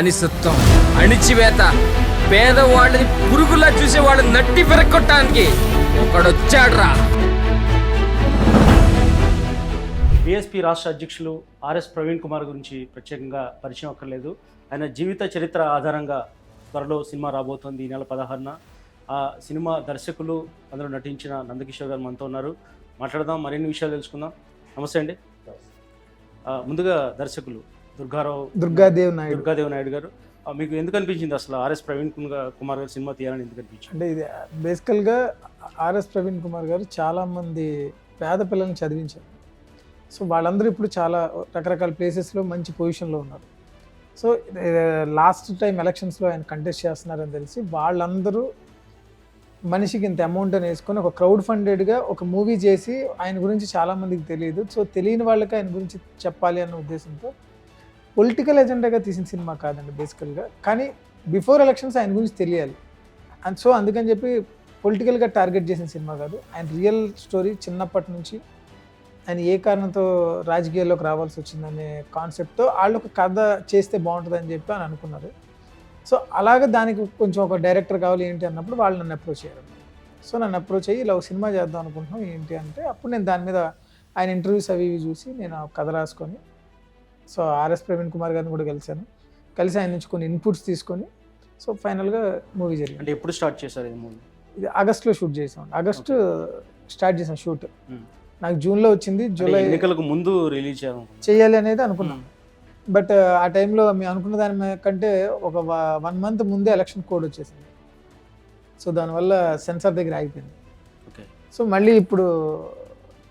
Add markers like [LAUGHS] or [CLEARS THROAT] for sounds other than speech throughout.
అనిసత్వం అణిచివేత. పేదవాళ్ళని పురుగులా చూసేవాళ్ళని నట్టి పెరగొట్టడానికి ఒకడొచ్చాడ్రా. బీఎస్పీ రాష్ట్ర అధ్యక్షులు ఆర్ఎస్ ప్రవీణ్ కుమార్ గురించి ప్రత్యేకంగా పరిచయం అక్కర్లేదు. ఆయన జీవిత చరిత్ర ఆధారంగా త్వరలో సినిమా రాబోతోంది ఈ నెల పదహారున. ఆ సినిమా దర్శకులు అందరూ నటించిన నందకిషోర్ గారు మనతో ఉన్నారు. మాట్లాడదాం మరిన్ని విషయాలు తెలుసుకుందాం. నమస్తే అండి. ముందుగా దర్శకులు దుర్గారావు దుర్గాదేవ్ నాయుడు. దుర్గాదేవ్ నాయుడు గారు. మీకు ఎందుకు అనిపించింది అసలు ఆర్ఎస్ ప్రవీణ్ కుమార్ కుమార్ గారు సినిమా తీయాలని ఎందుకు అనిపించింది? అంటే ఇది బేసికల్గా ఆర్ఎస్ ప్రవీణ్ కుమార్ గారు చాలామంది పేద పిల్లల్ని చదివించారు. సో వాళ్ళందరూ ఇప్పుడు చాలా రకరకాల ప్లేసెస్లో మంచి పొజిషన్లో ఉన్నారు. సో లాస్ట్ టైం ఎలక్షన్స్లో ఆయన కంటెస్ట్ చేస్తున్నారని తెలిసి వాళ్ళందరూ మనిషికి ఇంత అమౌంట్ అని వేసుకొని ఒక క్రౌడ్ ఫండెడ్గా ఒక మూవీ చేసి ఆయన గురించి చాలామందికి తెలియదు. సో తెలియని వాళ్ళకి ఆయన గురించి చెప్పాలి అన్న ఉద్దేశంతో పొలిటికల్ ఎజెండాగా తీసిన సినిమా కాదండి బేసికల్గా కానీ బిఫోర్ ఎలక్షన్స్ ఆయన గురించి తెలియాలి. అండ్ సో అందుకని చెప్పి పొలిటికల్గా టార్గెట్ చేసిన సినిమా కాదు. ఆయన రియల్ స్టోరీ చిన్నప్పటి నుంచి ఆయన ఏ కారణంతో రాజకీయాల్లోకి రావాల్సి వచ్చిందనే కాన్సెప్ట్తో వాళ్ళు ఒక కథ చేస్తే బాగుంటుందని చెప్పి అని అనుకున్నారు. సో అలాగే దానికి కొంచెం ఒక డైరెక్టర్ కావాలి ఏంటి అన్నప్పుడు వాళ్ళు నన్ను అప్రోచ్ అయ్యారు. సో నన్ను అప్రోచ్ అయ్యి ఇలా ఒక సినిమా చేద్దాం అనుకుంటున్నాం ఏంటి అంటే అప్పుడు నేను దాని మీద ఆయన ఇంటర్వ్యూస్ అవి ఇవి చూసి నేను ఆ కథ రాసుకొని సో ఆర్ఎస్ ప్రవీణ్ కుమార్ గారిని కూడా కలిశాను. కలిసి ఆయన నుంచి కొన్ని ఇన్పుట్స్ తీసుకొని సో ఫైనల్గా మూవీ జరిగింది. అంటే ఎప్పుడు స్టార్ట్ చేశారు ఇది మూవీ? ఇది ఆగస్ట్లో షూట్ చేసాం ఆగస్ట్ స్టార్ట్ చేసాం షూట్. నాకు జూన్లో వచ్చింది జూలై ఎన్నికలకు ముందు రిలీజ్ చేయాలి అనేది అనుకున్నాం. బట్ ఆ టైంలో మేము అనుకున్న దాని కంటే ఒక వన్ మంత్ ముందే ఎలక్షన్ కోడ్ వచ్చేసింది. సో దానివల్ల సెన్సార్ దగ్గర ఆగిపోయింది. ఓకే. సో మళ్ళీ ఇప్పుడు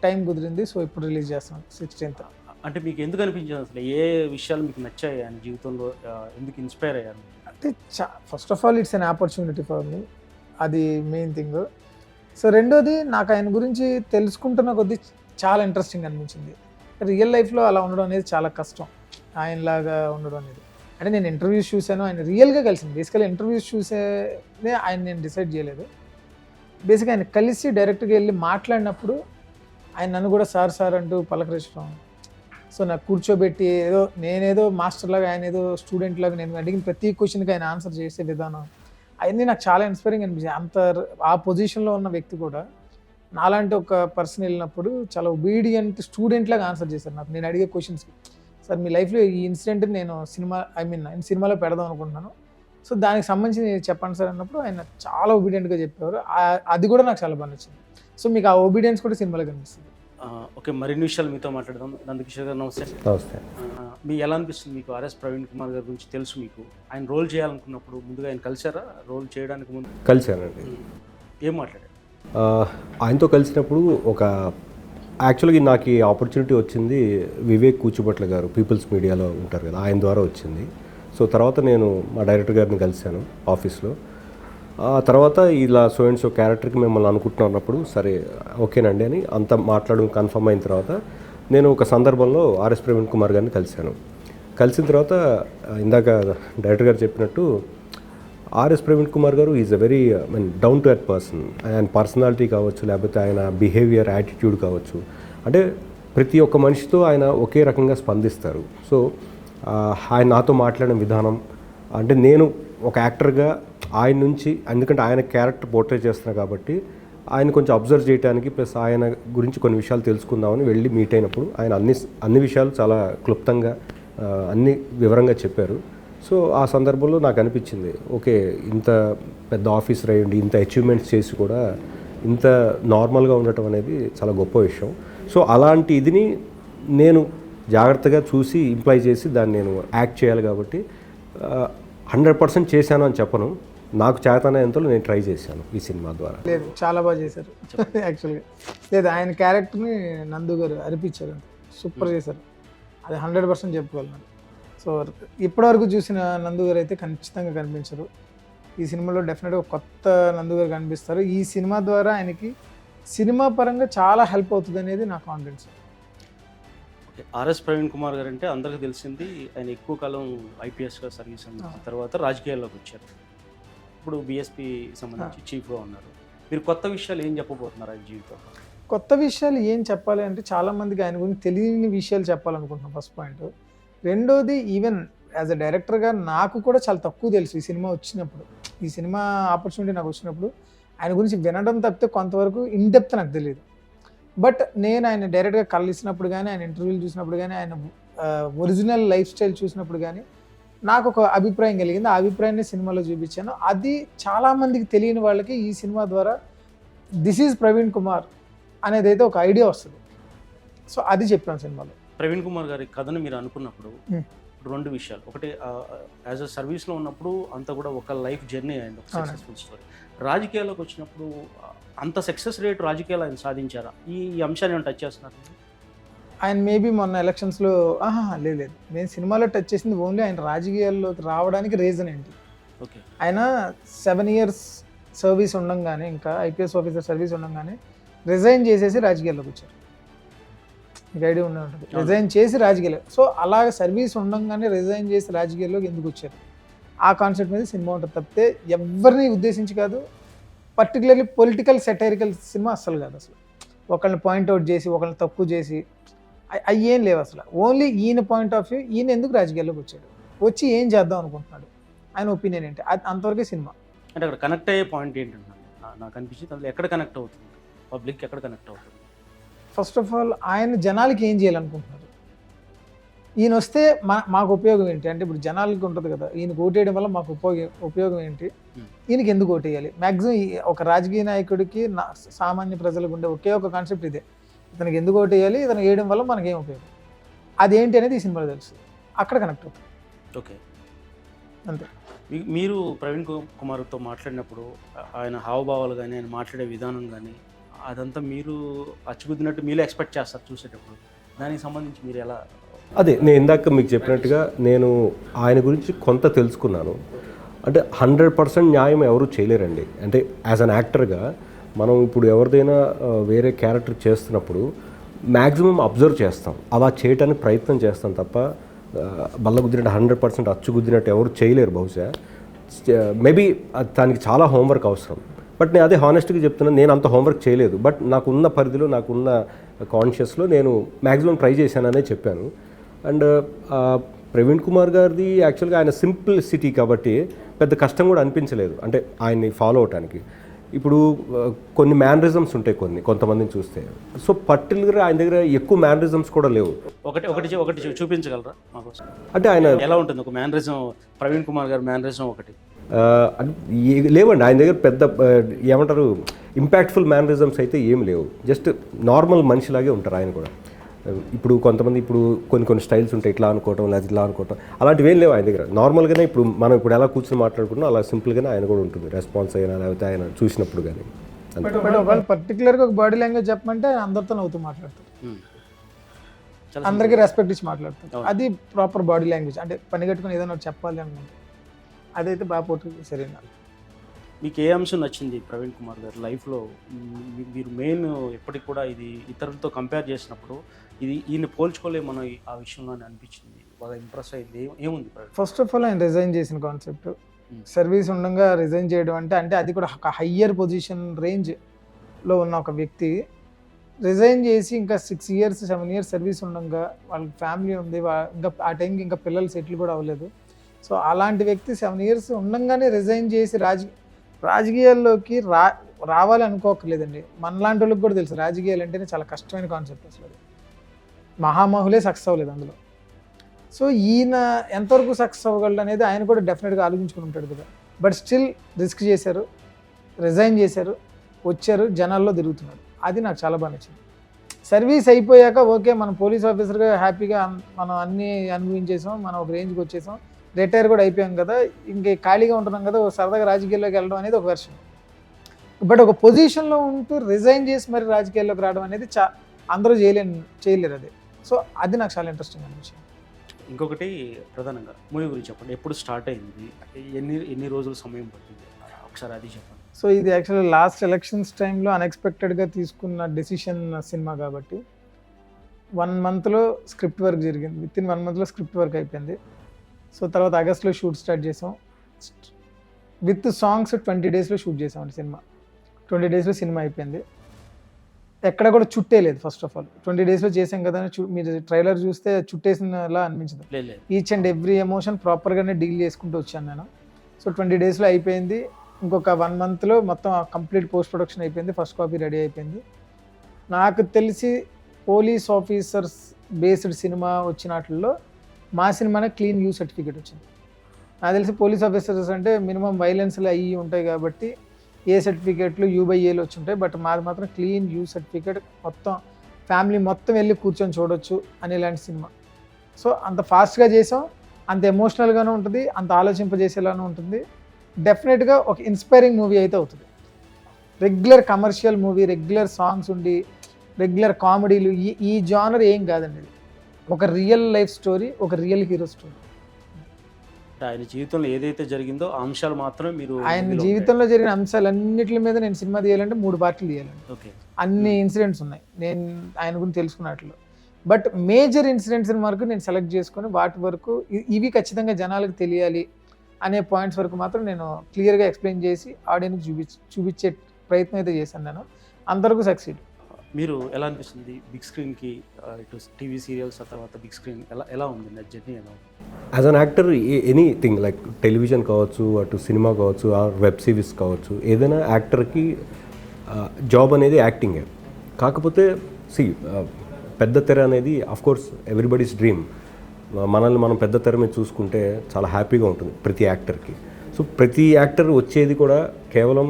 టైం కుదిరింది సో ఇప్పుడు రిలీజ్ చేస్తాం సిక్స్టీన్త్. అంటే మీకు ఎందుకు అనిపించింది అసలు? ఏ విషయాలు మీకు నచ్చాయి ఆయన జీవితంలో? ఎందుకు ఇన్స్పైర్ అయ్యారు? అంటే చా first of all it's an opportunity for me అది మెయిన్ థింగ్ సో రెండోది నాకు ఆయన గురించి తెలుసుకుంటున్న కొద్దీ చాలా ఇంట్రెస్టింగ్ అనిపించింది. రియల్ లైఫ్లో అలా ఉండడం అనేది చాలా కష్టం. ఆయనలాగా ఉండడం అనేది. అంటే నేను ఇంటర్వ్యూస్ చూశాను. ఆయన రియల్గా కలిసింది. బేసికల్లీ ఇంటర్వ్యూస్ చూసేదే ఆయన నేను డిసైడ్ చేయలేదు. బేసిక్గా ఆయన కలిసి డైరెక్ట్గా వెళ్ళి మాట్లాడినప్పుడు ఆయన నన్ను కూడా సార్ సార్ అంటూ పలకరించడం. సో నాకు కూర్చోబెట్టి ఏదో నేనేదో మాస్టర్ లాగా ఆయన ఏదో స్టూడెంట్ లాగా నేను అడిగిన ప్రతి క్వశ్చన్కి ఆయన ఆన్సర్ చేసే విధానం. అవన్నీ నాకు చాలా ఇన్స్పైరింగ్ అనిపించింది. అంత ఆ పొజిషన్లో ఉన్న వ్యక్తి కూడా నాలాంటి ఒక పర్సన్ వెళ్ళినప్పుడు చాలా ఒబీడియంట్ స్టూడెంట్ లాగా ఆన్సర్ చేశారు నాకు. నేను అడిగే క్వశ్చన్స్కి సార్ మీ లైఫ్లో ఈ ఇన్సిడెంట్ నేను సినిమా ఐ మీన్ ఆయన సినిమాలో పెడదాం అనుకుంటున్నాను. సో దానికి సంబంధించి చెప్పండి సార్ అన్నప్పుడు ఆయన చాలా ఒబీడియంట్గా చెప్పేవారు. అది కూడా నాకు చాలా బాగా నచ్చింది. సో మీకు ఆ ఒబీడియన్స్ కూడా సినిమాలో కనిపిస్తుంది. ఓకే మరిన్ని విషయాలు మీతో మాట్లాడదాం. నందకిషోర్ గారు నమస్తే. నమస్తే. మీ ఎలా అనిపిస్తుంది మీకు ఆర్ఎస్ ప్రవీణ్ కుమార్ గారి గురించి తెలుసు మీకు? ఆయన రోల్ చేయాలనుకున్నప్పుడు ముందుగా ఆయన కలిసారా? రోల్ చేయడానికి ముందు? కలిశానండి ఏం మాట్లాడారు? ఆయనతో కలిసినప్పుడు ఒక యాక్చువల్గా నాకు ఈ ఆపర్చునిటీ వచ్చింది వివేక్ కూచిభట్ల గారు పీపుల్స్ మీడియాలో ఉంటారు కదా ఆయన ద్వారా వచ్చింది. సో తర్వాత నేను మా డైరెక్టర్ గారిని కలిశాను ఆఫీస్లో. ఆ తర్వాత ఇలా సో అండ్ సో క్యారెక్టర్కి మిమ్మల్ని అనుకుంటున్నప్పుడు సరే ఓకేనండి అని అంత మాట్లాడడం కన్ఫర్మ్ అయిన తర్వాత నేను ఒక సందర్భంలో ఆర్ఎస్ ప్రవీణ్ కుమార్ గారిని కలిశాను. కలిసిన తర్వాత ఇందాక డైరెక్టర్ గారు చెప్పినట్టు ఆర్ఎస్ ప్రవీణ్ కుమార్ గారు is a very mean down to earth person. ఆయన పర్సనాలిటీ కావచ్చు లేకపోతే ఆయన బిహేవియర్ యాటిట్యూడ్ కావచ్చు. అంటే ప్రతి ఒక్క మనిషితో ఆయన ఒకే రకంగా స్పందిస్తారు. సో ఆయన నాతో మాట్లాడిన విధానం అంటే నేను ఒక యాక్టర్గా ఆయన నుంచి ఎందుకంటే ఆయన క్యారెక్టర్ పోర్ట్రే చేస్తున్నారు కాబట్టి ఆయన కొంచెం అబ్జర్వ్ చేయడానికి ప్లస్ ఆయన గురించి కొన్ని విషయాలు తెలుసుకుందామని వెళ్ళి మీట్ అయినప్పుడు ఆయన అన్ని అన్ని విషయాలు చాలా క్లుప్తంగా అన్ని వివరంగా చెప్పారు. సో ఆ సందర్భంలో నాకు అనిపించింది ఓకే ఇంత పెద్ద ఆఫీసర్ అయ్యండి ఇంత అచీవ్మెంట్స్ చేసి కూడా ఇంత నార్మల్గా ఉండటం అనేది చాలా గొప్ప విషయం. సో అలాంటి ఇదిని నేను జాగ్రత్తగా చూసి ఇంప్లై చేసి దాన్ని నేను యాక్ట్ చేయాలి కాబట్టి హండ్రెడ్ పర్సెంట్ చేశాను అని చెప్పను. నాకు చేతనైనంతలో నేను ట్రై చేశాను ఈ సినిమా ద్వారా. లేదు చాలా బాగా చేశారు. యాక్చువల్గా లేదు ఆయన క్యారెక్టర్ని నందు గారు అరిపించారు అంతే. సూపర్ చేశారు. అది హండ్రెడ్ పర్సెంట్ చెప్పుకోగలను సో ఇప్పటివరకు చూసిన నందు గారు అయితే ఖచ్చితంగా కనిపించరు. ఈ సినిమాలో డెఫినెట్గా కొత్త నందు గారు కనిపిస్తారు. ఈ సినిమా ద్వారా ఆయనకి సినిమా పరంగా చాలా హెల్ప్ అవుతుంది అనేది నా confidence okay RS Praveen Kumar గారు అంటే అందరికీ తెలిసింది ఆయన ఎక్కువ కాలం ఐపీఎస్గా సర్వీస్ అందించిన తర్వాత రాజకీయాల్లోకి వచ్చారు. ఇప్పుడు బీఎస్పీ సంబంధించి చీఫ్గా ఉన్నారు. మీరు కొత్త విషయాలు ఏం చెప్పబోతున్నారు ఆయన జీవితంలో? కొత్త విషయాలు ఏం చెప్పాలి అంటే చాలా మందికి ఆయన గురించి తెలియని విషయాలు చెప్పాలనుకుంటున్నాం ఫస్ట్ పాయింట్ రెండోది ఈవెన్ యాజ్ అ డైరెక్టర్గా నాకు కూడా చాలా తక్కువ తెలుసు ఈ సినిమా వచ్చినప్పుడు. ఈ సినిమా ఆపర్చునిటీ నాకు వచ్చినప్పుడు ఆయన గురించి వినడం తప్పితే కొంతవరకు ఇన్ డెప్త్ నాకు తెలియదు బట్ నేను ఆయన డైరెక్ట్గా కలిసినప్పుడు కానీ ఆయన ఇంటర్వ్యూలు చూసినప్పుడు కానీ ఆయన ఒరిజినల్ లైఫ్ స్టైల్ చూసినప్పుడు కానీ నాకు ఒక అభిప్రాయం కలిగింది. ఆ అభిప్రాయాన్ని సినిమాలో చూపించాను. అది చాలామందికి తెలియని వాళ్ళకి ఈ సినిమా ద్వారా దిస్ ఈజ్ ప్రవీణ్ కుమార్ అనేది అయితే ఒక ఐడియా వస్తుంది. సో అది చెప్పాను సినిమాలో. ప్రవీణ్ కుమార్ గారి కథను మీరు అనుకున్నప్పుడు. రెండు విషయాలు. ఒకటి యాజ్ అ సర్వీస్లో ఉన్నప్పుడు అంతా కూడా ఒక లైఫ్ జర్నీ అయింది ఒక అవునండి. Successful story. రాజకీయాల్లోకి వచ్చినప్పుడు అంత సక్సెస్ రేట్ రాజకీయాలు ఆయన సాధించారా? ఈ అంశాన్ని ఏమైనా టచ్ చేస్తున్నారు? ఆయన మేబీ మొన్న ఎలక్షన్స్లో ఆహా లేదు లేదు. నేను సినిమాలో టచ్ చేసింది ఓన్లీ ఆయన రాజకీయాల్లోకి రావడానికి రీజన్ ఏంటి? ఓకే. ఆయన సెవెన్ ఇయర్స్ సర్వీస్ ఉండంగానే ఇంకా ఐపీఎస్ ఆఫీసర్ సర్వీస్ ఉండంగానే రిజైన్ చేసేసి రాజకీయాల్లోకి వచ్చారు. మీకు ఐడియా ఉండే ఉంటుంది. రిజైన్ చేసి రాజకీయాలు. సో అలాగ సర్వీస్ ఉండంగానే రిజైన్ చేసి రాజకీయాల్లోకి ఎందుకు వచ్చారు? ఆ కాన్సెప్ట్ మీద సినిమా ఉంటుంది. తప్పితే ఎవరిని ఉద్దేశించి కాదు పర్టికులర్లీ పొలిటికల్ సెటైరికల్ సినిమా అస్సలు కాదు అసలు. ఒకళ్ళని పాయింట్అవుట్ చేసి ఒకళ్ళని తక్కువ చేసి అవి ఏం లేవు అసలు. ఓన్లీ ఈయన పాయింట్ ఆఫ్ వ్యూ ఈయన ఎందుకు రాజకీయాల్లోకి వచ్చాడు? వచ్చి ఏం చేద్దాం అనుకుంటున్నాడు? ఆయన ఒపీనియన్ ఏంటి? అది అంతవరకే సినిమా. అంటే అక్కడ కనెక్ట్ అయ్యే పాయింట్ ఏంటంటే నాకు అనిపించింది అందులో ఎక్కడ కనెక్ట్ అవుతుంది? పబ్లిక్ ఎక్కడ కనెక్ట్ అవుతుంది? ఫస్ట్ ఆఫ్ ఆల్ ఆయన జనాలకి ఏం చేయాలనుకుంటున్నారు? ఈయన వస్తే మా మాకు ఉపయోగం ఏంటి? అంటే ఇప్పుడు జనాలకి ఉంటుంది కదా ఈయనకు ఓటేయడం వల్ల మాకు ఉపయోగం ఉపయోగం ఏంటి. ఈయనకి ఎందుకు ఓటేయాలి? మ్యాక్సిమం ఒక రాజకీయ నాయకుడికి సామాన్య ప్రజలకు ఉండే ఒకే ఒక కాన్సెప్ట్ ఇదే. ఇతనికి ఎందుకు ఓటేయాలి ఇతను వేయడం వల్ల మనకి ఏం ఉపయోగం? అదేంటి అనేది ఈ సినిమాలో తెలుసు. అక్కడ కనెక్ట్ అవుతుంది ఓకే. అంతే. మీరు ప్రవీణ్ కుమార్తో మాట్లాడినప్పుడు ఆయన హావభావాలు కానీ ఆయన మాట్లాడే విధానం కానీ అదంతా మీరు అచ్చుకుద్దినట్టు మీరే ఎక్స్పెక్ట్ చేస్తారు చూసేటప్పుడు. దానికి సంబంధించి మీరు ఎలా అదే నేను ఇందాక మీకు చెప్పినట్టుగా నేను ఆయన గురించి కొంత తెలుసుకున్నాను. అంటే హండ్రెడ్ పర్సెంట్ న్యాయం ఎవరు చేయలేరండి. అంటే యాజ్ అన్ యాక్టర్గా మనం ఇప్పుడు ఎవరిదైనా వేరే క్యారెక్టర్ చేస్తున్నప్పుడు మ్యాక్సిమం అబ్జర్వ్ చేస్తాం. అలా చేయడానికి ప్రయత్నం చేస్తాం తప్ప బల్ల గుద్దినట్టు హండ్రెడ్ పర్సెంట్ అచ్చు గుద్దినట్టు ఎవరు చేయలేరు బహుశా. మేబీ దానికి చాలా హోంవర్క్ అవసరం. బట్ నేను అదే హానెస్ట్గా చెప్తున్నాను నేను అంత హోంవర్క్ చేయలేదు. బట్ నాకున్న పరిధిలో నాకున్న కాన్షియస్లో నేను మ్యాక్సిమం ట్రై చేశాననే చెప్పాను. అండ్ ప్రవీణ్ కుమార్ గారిది యాక్చువల్గా ఆయన సింపుల్ సిటీ కాబట్టి పెద్ద కష్టం కూడా అనిపించలేదు. అంటే ఆయన్ని ఫాలో అవటానికి. ఇప్పుడు కొన్ని మ్యానరిజమ్స్ ఉంటాయి కొన్ని కొంతమందిని చూస్తే. సో పర్టికులర్గా ఆయన దగ్గర ఎక్కువ మ్యానరిజమ్స్ కూడా లేవు. ఒకటి ఒకటి ఒకటి చూపించగలరా? అంటే ఆయన ఎలా ఉంటుంది ఒక మ్యానరిజం ప్రవీణ్ కుమార్ గారి మ్యానరిజం ఒకటి? లేవండి ఆయన దగ్గర పెద్ద ఏమంటారు ఇంపాక్ట్ఫుల్ మేనరిజమ్స్ అయితే ఏం లేవు. జస్ట్ నార్మల్ మనిషిలాగే ఉంటారు ఆయన కూడా. ఇప్పుడు కొంతమంది ఇప్పుడు కొన్ని కొన్ని స్టైల్స్ ఉంటాయి ఇట్లా అనుకోవటం లేదా ఇట్లా అనుకోవటం. అలాంటివి ఏం లేవు ఆయన దగ్గర. నార్మల్గానే ఇప్పుడు మనం ఇప్పుడు ఎలా కూర్చొని మాట్లాడుకుంటున్నాం అలా సింపుల్గానే ఆయన కూడా ఉంటుంది. రెస్పాన్స్ అయినా లేకపోతే ఆయన చూసినప్పుడు కానీ. ఒకవేళ పర్టికులర్గా ఒక బాడీ లాంగ్వేజ్ చెప్పమంటే అందరితో నవ్వుతూ మాట్లాడతారు. ఉమ్. చాలా అందరికీ రెస్పెక్ట్ ఇచ్చి మాట్లాడతారు. అది ప్రాపర్ బాడీ లాంగ్వేజ్ అంటే పని కట్టుకుని ఏదైనా చెప్పాలి అనుకుంటే. అదైతే బాగా పోటీ సరైన? మీకు ఏ అంశం నచ్చింది ప్రవీణ్ కుమార్ గారి లైఫ్లో మీరు మెయిన్ ఎప్పటికి కూడా ఇది ఇతరులతో కంపేర్ చేసినప్పుడు ఇది ఈయన పోల్చుకోలేము మనం ఆ విషయంలో అని అనిపించింది. బాగా ఇంప్రెస్ అయింది. ఏముంది ఫస్ట్ ఆఫ్ ఆల్ ఆయన రిజైన్ చేసిన కాన్సెప్ట్ సర్వీస్ ఉండగా రిజైన్ చేయడం అంటే అంటే అది కూడా ఒక హయ్యర్ పొజిషన్ రేంజ్లో ఉన్న ఒక వ్యక్తి. రిజైన్ చేసి ఇంకా six years seven years service ఉండగా వాళ్ళకి ఫ్యామిలీ ఉంది. ఇంకా ఆ టైంకి ఇంకా పిల్లలు సెటిల్ కూడా అవ్వలేదు. సో అలాంటి వ్యక్తి సెవెన్ ఇయర్స్ ఉండంగానే రిజైన్ చేసి రాజ రాజకీయాల్లోకి రా రావాలి అనుకోకలేదండి మనలాంటి వాళ్ళకి కూడా తెలుసు రాజకీయాలు అంటేనే చాలా కష్టమైన కాన్సెప్ట్ అసలు మహామహులే సక్సెస్ అవ్వలేదు అందులో. సో ఈయన ఎంతవరకు సక్సెస్ అవ్వగలడు అనేది ఆయన కూడా డెఫినెట్గా ఆలోచించుకుని ఉంటాడు కదా. బట్ స్టిల్ రిస్క్ చేశారు రిజైన్ చేశారు వచ్చారు జనాల్లో తిరుగుతున్నారు. అది నాకు చాలా బాగా నచ్చింది. సర్వీస్ అయిపోయాక ఓకే మనం పోలీస్ ఆఫీసర్గా హ్యాపీగా మనం అన్నీ అనుభవించేసాం మనం ఒక రేంజ్కి వచ్చేసాం. రిటైర్ కూడా అయిపోయాం కదా. ఇంక ఖాళీగా ఉంటున్నాం కదా సరదాగా రాజకీయాల్లోకి వెళ్ళడం అనేది ఒక వెర్షన్ బట్ ఒక పొజిషన్లో ఉంటూ రిజైన్ చేసి మరి రాజకీయాల్లోకి రావడం అనేది చా అందరూ చేయలేని చేయలేరు అది. సో అది నాకు చాలా ఇంట్రెస్టింగ్ అనిపించింది. ఇంకొకటి ప్రధానంగా మూవీ గురించి చెప్పండి. ఎప్పుడు స్టార్ట్ అయింది? ఎన్ని ఎన్ని రోజులు సమయం పట్టింది? ఒకసారి అది చెప్పండి. సో ఇది యాక్చువల్లీ లాస్ట్ ఎలక్షన్స్ టైంలో అన్ఎక్స్పెక్టెడ్గా తీసుకున్న డెసిషన్ సినిమా కాబట్టి వన్ మంత్లో స్క్రిప్ట్ వర్క్ జరిగింది. విత్ ఇన్ వన్ మంత్లో స్క్రిప్ట్ వర్క్ అయిపోయింది. సో తర్వాత ఆగస్ట్లో షూట్ స్టార్ట్ చేసాం. విత్ సాంగ్స్ ట్వంటీ డేస్లో షూట్ చేసామండి సినిమా. ట్వంటీ డేస్లో సినిమా అయిపోయింది. ఎక్కడ కూడా చుట్టే లేదు ఫస్ట్ ఆఫ్ ఆల్ ట్వంటీ డేస్లో చేసాం కదా మీరు ట్రైలర్ చూస్తే చుట్టేసినలా అనిపించదు. ఈచ్ అండ్ ఎవ్రీ ఎమోషన్ ప్రాపర్గానే డీల్ చేసుకుంటూ వచ్చాను నేను. సో ట్వంటీ డేస్లో అయిపోయింది. ఇంకొక వన్ మంత్లో మొత్తం కంప్లీట్ పోస్ట్ ప్రొడక్షన్ అయిపోయింది. ఫస్ట్ కాపీ రెడీ అయిపోయింది. నాకు తెలిసి పోలీస్ ఆఫీసర్స్ బేస్డ్ సినిమా వచ్చినట్లో మా సినిమానే క్లీన్ యూ సర్టిఫికేట్ వచ్చింది. నాకు తెలిసి పోలీస్ ఆఫీసర్స్ అంటే మినిమం వైలెన్స్లు అయ్యి ఉంటాయి కాబట్టి ఏ సర్టిఫికేట్లు యూ బై ఏలు వచ్చి ఉంటాయి బట్ మాది మాత్రం క్లీన్ యూ సర్టిఫికేట్. మొత్తం ఫ్యామిలీ మొత్తం వెళ్ళి కూర్చొని చూడొచ్చు అని ఇలాంటి సినిమా. సో అంత ఫాస్ట్గా చేసాం. అంత ఎమోషనల్గానే ఉంటుంది అంత ఆలోచింపజేసేలానే ఉంటుంది. డెఫినెట్గా ఒక ఇన్స్పైరింగ్ మూవీ అయితే అవుతుంది. Regular commercial movie regular songs ఉండి రెగ్యులర్ కామెడీలు ఈ ఈ జానర్ ఏం కాదండి. ఒక రియల్ లైఫ్ స్టోరీ ఒక రియల్ హీరో స్టోరీ. ఆయన జీవితంలో ఏదైతే జరిగిందో అంశాలు మాత్రమే మీరు ఆయన జీవితంలో జరిగిన అంశాలన్నిటి మీద నేను సినిమా తీయాలంటే మూడు పార్టీలు తీయాలండి. ఓకే. అన్ని ఇన్సిడెంట్స్ ఉన్నాయి. నేను ఆయన గురించి తెలుసుకున్నట్లు. బట్ మేజర్ ఇన్సిడెంట్స్ వరకు నేను సెలెక్ట్ చేసుకొని వాటి వరకు ఇవి ఖచ్చితంగా జనాలకు తెలియాలి అనే పాయింట్స్ వరకు మాత్రం నేను క్లియర్గా ఎక్స్ప్లెయిన్ చేసి ఆడియన్కి చూపించ చూపించే ప్రయత్నం అయితే చేశాను నేను. అంతవరకు సక్సీడ్. మీరు ఎలా అనిపిస్తుంది బిగ్ స్క్రీన్కి ఇటు టీవీ సీరియల్స్ ఆ తర్వాత బిగ్ స్క్రీన్ ఎలా ఎలా ఉంది? నా జర్నీ ఎలా ఉంది? As an actor anything like television కావచ్చు అటు సినిమా కావచ్చు ఆర్ వెబ్ సిరీస్ కావచ్చు ఏదైనా యాక్టర్కి జాబ్ అనేది యాక్టింగే. కాకపోతే సి పెద్ద తెర అనేది కోర్స్ ఎవ్రీబడీస్ డ్రీమ్ మనల్ని మనం పెద్ద తెర మీద చూసుకుంటే చాలా హ్యాపీగా ఉంటుంది ప్రతి యాక్టర్కి. సో ప్రతి యాక్టర్ వచ్చేది కూడా కేవలం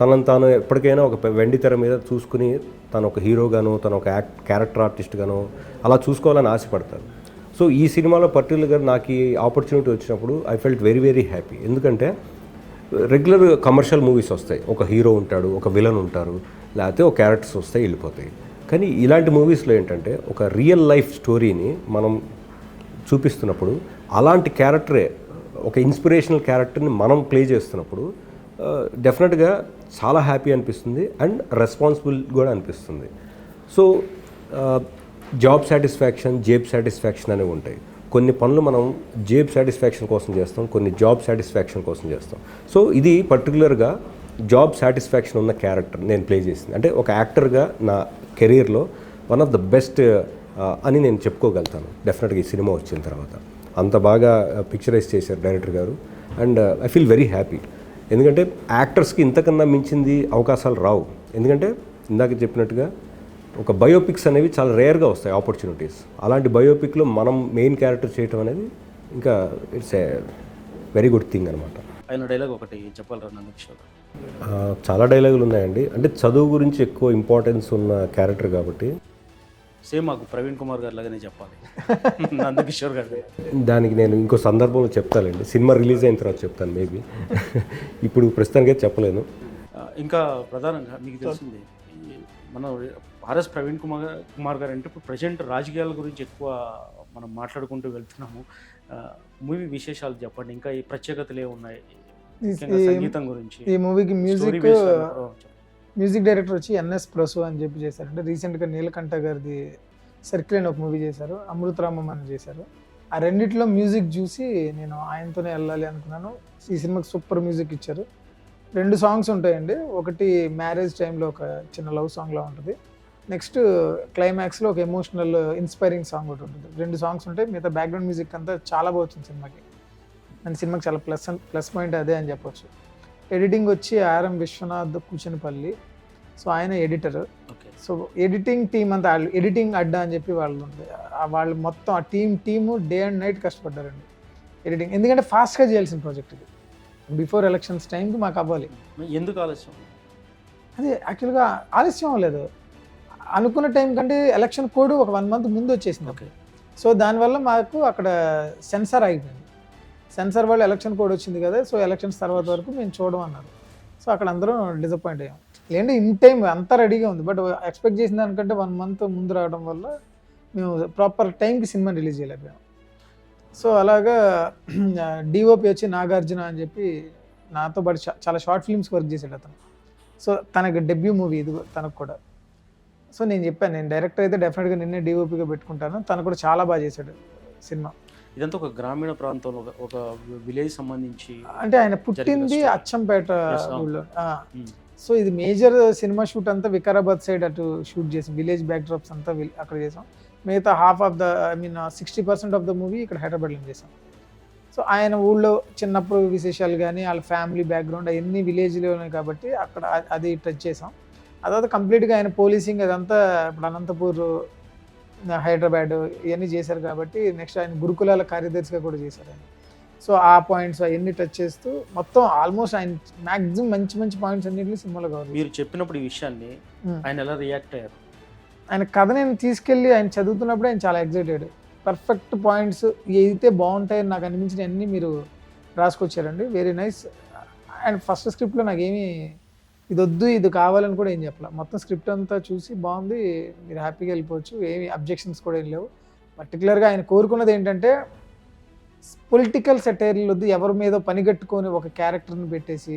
తనను తాను ఎప్పటికైనా ఒక వెండి తెర మీద చూసుకుని తను ఒక హీరోగాను తను ఒక యాక్ట్ క్యారెక్టర్ ఆర్టిస్ట్గాను అలా చూసుకోవాలని ఆశపడతారు. సో ఈ సినిమాలో పర్టికులర్గా నాకు ఈ ఆపర్చునిటీ వచ్చినప్పుడు I felt very very happy. ఎందుకంటే రెగ్యులర్ కమర్షియల్ మూవీస్ వస్తాయి. ఒక హీరో ఉంటాడు ఒక విలన్ ఉంటారు లేకపోతే ఒక క్యారెక్టర్స్ వస్తాయి వెళ్ళిపోతాయి. కానీ ఇలాంటి మూవీస్లో ఏంటంటే ఒక రియల్ లైఫ్ స్టోరీని మనం చూపిస్తున్నప్పుడు అలాంటి క్యారెక్టరే ఒక ఇన్స్పిరేషనల్ క్యారెక్టర్ని మనం ప్లే చేస్తున్నప్పుడు డెఫినెట్గా చాలా హ్యాపీ అనిపిస్తుంది అండ్ రెస్పాన్సిబుల్ కూడా అనిపిస్తుంది. సో జాబ్ సాటిస్ఫాక్షన్ జేబ్ సాటిస్ఫాక్షన్ అనేవి ఉంటాయి. కొన్ని పనులు మనం జేబ్ సాటిస్ఫాక్షన్ కోసం చేస్తాం కొన్ని జాబ్ సాటిస్ఫాక్షన్ కోసం చేస్తాం. సో ఇది పర్టికులర్గా జాబ్ సాటిస్ఫాక్షన్ ఉన్న క్యారెక్టర్ నేను ప్లే చేసింది. అంటే ఒక యాక్టర్గా నా కెరీర్లో వన్ ఆఫ్ ద బెస్ట్ అని నేను చెప్పుకోగలుగుతాను. డెఫినెట్గా ఈ సినిమా వచ్చిన తర్వాత. అంత బాగా పిక్చరైజ్ చేశారు డైరెక్టర్ గారు. And I feel very happy. ఎందుకంటే యాక్టర్స్కి ఇంతకన్నా మించింది అవకాశాలు రావు. ఎందుకంటే ఇందాక చెప్పినట్టుగా ఒక బయోపిక్స్ అనేవి చాలా రేర్గా వస్తాయి ఆపర్చునిటీస్. అలాంటి బయోపిక్లో మనం మెయిన్ క్యారెక్టర్ చేయటం అనేది ఇంకా it's a very good thing అనమాట ఆయన డైలాగ్ ఒకటి నందకిషోర్ చాలా డైలాగులు ఉన్నాయండి. అంటే చదువు గురించి ఎక్కువ ఇంపార్టెన్స్ ఉన్న క్యారెక్టర్ కాబట్టి సేమ్ మాకు ప్రవీణ్ కుమార్ గారి లాగానే చెప్పాలి. [LAUGHS] నందకిషోర్ గారు దానికి నేను ఇంకో సందర్భంలో చెప్తానండి. సినిమా రిలీజ్ అయిన తర్వాత చెప్తాను మేబీ [LAUGHS] ఇప్పుడు ప్రస్తుతానికైతే చెప్పలేను. ఇంకా ప్రధానంగా మీకు తెలిసింది మన ఆర్ఎస్ ప్రవీణ్ కుమార్ కుమార్ గారు అంటే ఇప్పుడు ప్రజెంట్ రాజకీయాల గురించి ఎక్కువ మనం మాట్లాడుకుంటూ వెళ్తున్నాము. మూవీ విశేషాలు చెప్పండి. ఇంకా ఈ ప్రత్యేకతలు ఏమున్నాయి? సంగీతం గురించి ఈ మూవీకి మ్యూజిక్ మ్యూజిక్ డైరెక్టర్ వచ్చి ఎన్ఎస్ ప్రసు అని చెప్పి చేశారు. అంటే రీసెంట్గా నీలకంఠ గారిది సర్కిల్ అని ఒక మూవీ చేశారు. అమృతరామం అని చేశారు. ఆ రెండిట్లో మ్యూజిక్ చూసి నేను ఆయనతోనే వెళ్ళాలి అనుకున్నాను. ఈ సినిమాకి సూపర్ మ్యూజిక్ ఇచ్చారు. రెండు సాంగ్స్ ఉంటాయండి. ఒకటి మ్యారేజ్ టైంలో ఒక చిన్న లవ్ సాంగ్లా ఉంటుంది. నెక్స్ట్ క్లైమాక్స్లో ఒక ఎమోషనల్ ఇన్స్పైరింగ్ సాంగ్ ఒకటి ఉంటుంది. రెండు సాంగ్స్ ఉంటాయి. మిగతా బ్యాక్గ్రౌండ్ మ్యూజిక్ అంతా చాలా బాగుంది సినిమాకి. నేను సినిమాకి చాలా ప్లస్ ప్లస్ పాయింట్ అదే అని చెప్పొచ్చు. ఎడిటింగ్ వచ్చి ఆర్ఎం విశ్వనాథ్ కూచనపల్లి సో ఆయన editor. Okay. So editing team అంతా వాళ్ళు ఎడిటింగ్ అడ్డా అని చెప్పి వాళ్ళు ఉంది వాళ్ళు మొత్తం ఆ team team day and night కష్టపడ్డారండి editing. ఎందుకంటే ఫాస్ట్గా చేయాల్సిన ప్రాజెక్ట్ ఇది. బిఫోర్ ఎలక్షన్స్ టైంకి మాకు అవ్వాలి. ఎందుకు ఆలస్యం? అది యాక్చువల్గా ఆలస్యం అవ్వలేదు. అనుకున్న టైం కంటే ఎలక్షన్ కోడ్ ఒక వన్ మంత్ ముందు వచ్చేసింది. ఓకే. సో దానివల్ల మాకు అక్కడ సెన్సార్ ఆగిపోయింది. సెన్సార్ వాళ్ళు ఎలక్షన్ కోడ్ వచ్చింది కదా సో ఎలక్షన్స్ తర్వాత వరకు మేము చూడడం అన్నారు సో అక్కడ అందరం డిసప్పాయింట్ అయ్యాం. లేదంటే ఇన్ టైం అంతా రెడీగా ఉంది. బట్ ఎక్స్పెక్ట్ చేసిన దానికంటే వన్ మంత్ ముందు రావడం వల్ల మేము ప్రాపర్ టైంకి సినిమా రిలీజ్ చేయలేకపోయాం సో అలాగా [CLEARS THROAT] డిఓపి వచ్చి నాగార్జున అని చెప్పి నాతో పాటు చాలా షార్ట్ ఫిల్మ్స్ వర్క్ చేశాడు అతను. సో తనకి డెబ్యూ మూవీ ఇది తనకు కూడా. సో నేను చెప్పాను నేను డైరెక్టర్ అయితే డెఫినెట్గా నిన్నే డిఓపిగా పెట్టుకుంటాను. తను కూడా చాలా బాగా చేశాడు సినిమా. ఇదంతా ఒక గ్రామీణ ప్రాంతంలో ఒక- విలేజ్ సంబంధించి అంటే ఆయన పుట్టింది. అచ్చంపేట. ఊళ్ళో. సో ఇది మేజర్ సినిమా షూట్ అంతా వికారాబాద్ సైడ్ అటు షూట్ చేసాం. విలేజ్ బ్యాక్ డ్రాప్స్ అంతా అక్కడ చేసాం. మిగతా half of the I mean sixty percent of the movie ఇక్కడ హైదరాబాద్లో చేసాం. సో ఆయన ఊళ్ళో చిన్నప్పుడు విశేషాలు కానీ వాళ్ళ ఫ్యామిలీ బ్యాక్గ్రౌండ్ అవన్నీ విలేజ్లో ఉన్నాయి కాబట్టి అక్కడ అది టచ్ చేసాం. ఆ తర్వాత కంప్లీట్గా ఆయన పోలీసింగ్ అదంతా ఇప్పుడు అనంతపూర్ హైదరాబాద్ ఇవన్నీ చేశారు కాబట్టి నెక్స్ట్ ఆయన గురుకులాల కార్యదర్శిగా కూడా చేశారు ఆయన. సో ఆ పాయింట్స్ అవన్నీ టచ్ చేస్తూ మొత్తం ఆల్మోస్ట్ ఆయన మ్యాక్సిమం మంచి మంచి పాయింట్స్ అన్నింటినీ సినిమాలో కవర్ మీరు చెప్పినప్పుడు ఈ విషయాన్ని Hmm. ఆయన ఎలా రియాక్ట్ అయ్యారు? ఆయన కథ నేను తీసుకెళ్ళి ఆయన చదువుతున్నప్పుడు ఆయన చాలా ఎగ్జైటెడ్ పర్ఫెక్ట్ పాయింట్స్ ఏదైతే బాగుంటాయని నాకు అనిపించిన అన్ని మీరు రాసుకొచ్చారండి. వెరీ నైస్ అండ్ ఫస్ట్ స్క్రిప్ట్లో నాకేమీ ఇది వద్దు ఇది కావాలని కూడా ఏం చెప్పాల. మొత్తం స్క్రిప్ట్ అంతా చూసి బాగుంది. మీరు హ్యాపీగా వెళ్ళిపోవచ్చు. ఏమి అబ్జెక్షన్స్ కూడా ఏం లేవు. పర్టికులర్గా ఆయన కోరుకున్నది ఏంటంటే పొలిటికల్ సెటైర్లు వద్దు ఎవరి మీద పనిగట్టుకొని ఒక క్యారెక్టర్ని పెట్టేసి